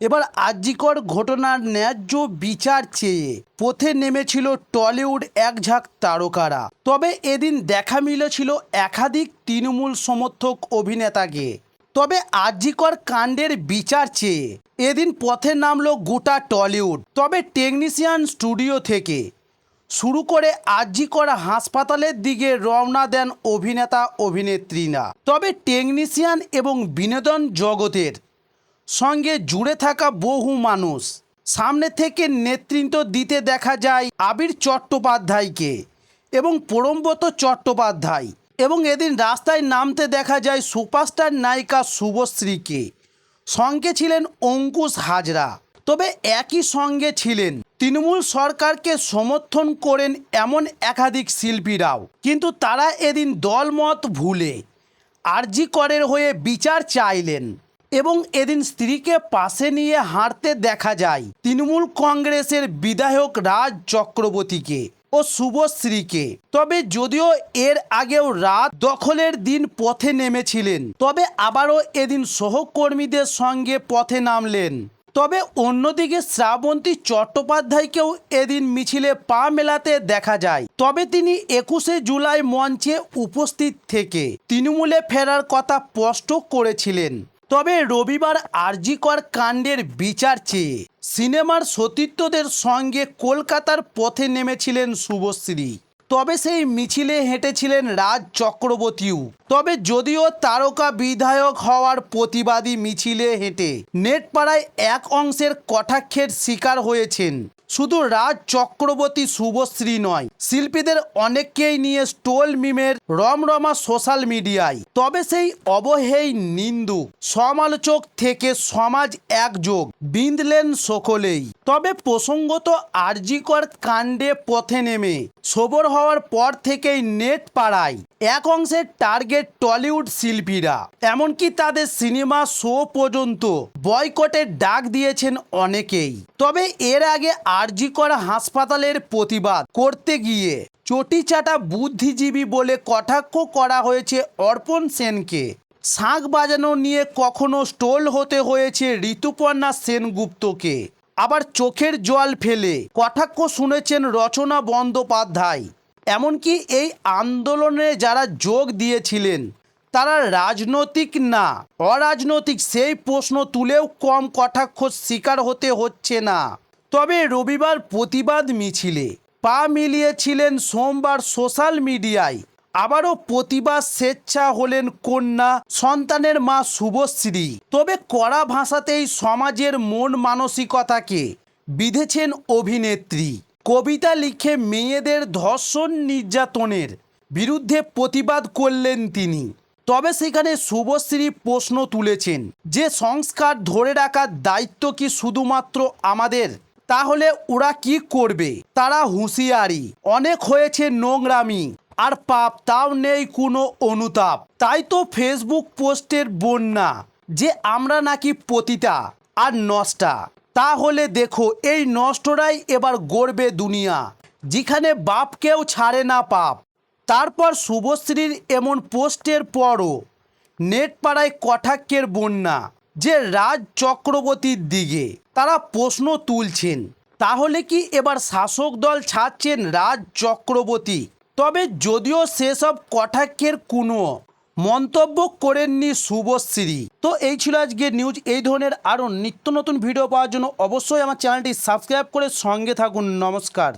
এবার আজিকর ঘটনার ন্যায্য বিচার চেয়ে পথে নেমেছিল টলিউড এক ঝাঁক তারকারা। তবে এদিন দেখা মিলেছিল একাধিক তৃণমূল সমর্থক অভিনেতাকে। তবে আজিকর কাণ্ডের বিচার চেয়ে এদিন পথে নামলো গোটা টলিউড। তবে টেকনিশিয়ান স্টুডিও থেকে শুরু করে আর্জি করা হাসপাতালের দিকে রওনা দেন অভিনেতা অভিনেত্রীরা তবে টেকনিশিয়ান এবং বিনোদন জগতের সঙ্গে জুড়ে থাকা বহু মানুষ। সামনে থেকে নেতৃত্ব দিতে দেখা যায় আবির চট্টোপাধ্যায়কে এবং পরমব্রত চট্টোপাধ্যায় এবং এদিন রাস্তায় নামতে দেখা যায় সুপারস্টার নায়িকা শুভশ্রীকে। সঙ্গে ছিলেন অঙ্কুশ হাজরা। তবে একই সঙ্গে ছিলেন তৃণমূল সরকারকে সমর্থন করেন এমন একাধিক শিল্পীরাও। কিন্তু তারা এদিন দলমত ভুলে আরজি করের হয়ে বিচার চাইলেন। এবং এদিন স্ত্রীকে পাশে নিয়ে হাঁটতে দেখা যায় তৃণমূল কংগ্রেসের বিধায়ক রাজ চক্রবর্তীকে ও শুভশ্রীকে। তবে যদিও এর আগেও রাত দখলের দিন পথে নেমেছিলেন, তবে আবারও এদিন সহকর্মীদের সঙ্গে পথে নামলেন। তবে অন্যদিকে শ্রাবন্তী চট্টোপাধ্যায়কেও এদিন মিছিলে পা মেলাতে দেখা যায়। তবে তিনি একুশে জুলাই মঞ্চে উপস্থিত থেকে তৃণমূলে ফেরার কথা স্পষ্ট করেছিলেন। তবে রবিবার আরজিকর কাণ্ডের বিচার চেয়ে সিনেমার সতীর্থদের সঙ্গে কলকাতার পথে নেমেছিলেন শুভশ্রী। তবে সেই মিছিলে হেঁটেছিলেন রাজ চক্রবর্তীও। তবে যদিও তারকা বিধায়ক হওয়ার প্রতিবাদী মিছিলে হেঁটে নেটপাড়ায় এক অংশের কটাক্ষের শিকার হয়েছেন। শুধু রাজ চক্রবর্তী শুভশ্রী নয়, শিল্পীদের অনেককেই নিয়ে স্টোল মিমের রমরমা সোশ্যাল মিডিয়ায়। তবে সেই অবহেই নিন্দু, সমালোচক থেকে সমাজ একযোগ, বিঁধলেন সকলেই। তবে প্রসঙ্গত আরজিকর কাণ্ডে পথে নেমে, সবর হওয়ার পর থেকেই নেট পাড়ায়। এক অংশের টার্গেট টলিউড শিল্পীরা, এমনকি তাদের সিনেমা শো পর্যন্ত বয়কটের ডাক দিয়েছেন অনেকেই। তবে এর আগে আরজি করা হাসপাতালের প্রতিবাদ করতে গিয়ে চটিচাটা বুদ্ধিজীবী বলে কটাক্ষ করা হয়েছে অর্পণ সেনকে। শাঁখ বাজানো নিয়ে কখনো স্টোল হতে হয়েছে ঋতুপর্ণা সেনগুপ্তকে। আবার চোখের জল ফেলে কটাক্ষ শুনেছেন রচনা বন্দ্যোপাধ্যায়। এমনকি এই আন্দোলনে যারা যোগ দিয়েছিলেন, তারা রাজনৈতিক না। অরাজনৈতিক সেই প্রশ্ন তুলেও কম কটাক্ষ শিকার হতে হচ্ছে না। তবে রবিবার প্রতিবাদ মিছিলে পা মিলিয়েছিলেন সোমবার সোশ্যাল মিডিয়ায়। আবারও প্রতিবাদ স্বেচ্ছা হলেন কন্যা, সন্তানের মা শুভশ্রী। তবে কড়া ভাষাতেই সমাজের মন মানসিকতাকে বিধেছেন অভিনেত্রী। কবিতা লিখে মেয়েদের ধর্ষণ নির্যাতনের বিরুদ্ধে প্রতিবাদ করলেন তিনি। তবে সেখানে শুভশ্রী প্রশ্ন তুলেছেন, যে সংস্কার ধরে রাখার দায়িত্ব কি শুধুমাত্র আমাদের? তাহলে ওরা কি করবে? তারা হুঁশিয়ারি। অনেক হয়েছে নোংরামি, আর পাপ তাও নেই কোনো অনুতাপ। তাই তো ফেসবুক পোস্টের বন্যা, যে আমরা নাকি পতিতা আর নষ্টা। তাহলে দেখো, এই নষ্টরাই এবার গড়বে দুনিয়া। যেখানে বাপকেও ছাড়ে না পাপ। তারপর শুভশ্রীর এমন পোস্টের পরও নেটপাড়ায় কটাক্ষের বন্যা, যে রাজ চক্রবর্তীর দিকে তারা প্রশ্ন তুলছেন, তাহলে কি এবার শাসক দল ছাড়ছেন রাজ চক্রবর্তী? তবে যদিও সেসব কটাক্ষের কোনো মন্তব্য করেননি শুভশ্রী তো এই ছিল আজকে নিউজ এই ধরনের আরও নিত্য নতুন ভিডিও পাওয়ার জন্য অবশ্যই আমার চ্যানেলটি সাবস্ক্রাইব করে সঙ্গে থাকুন। নমস্কার।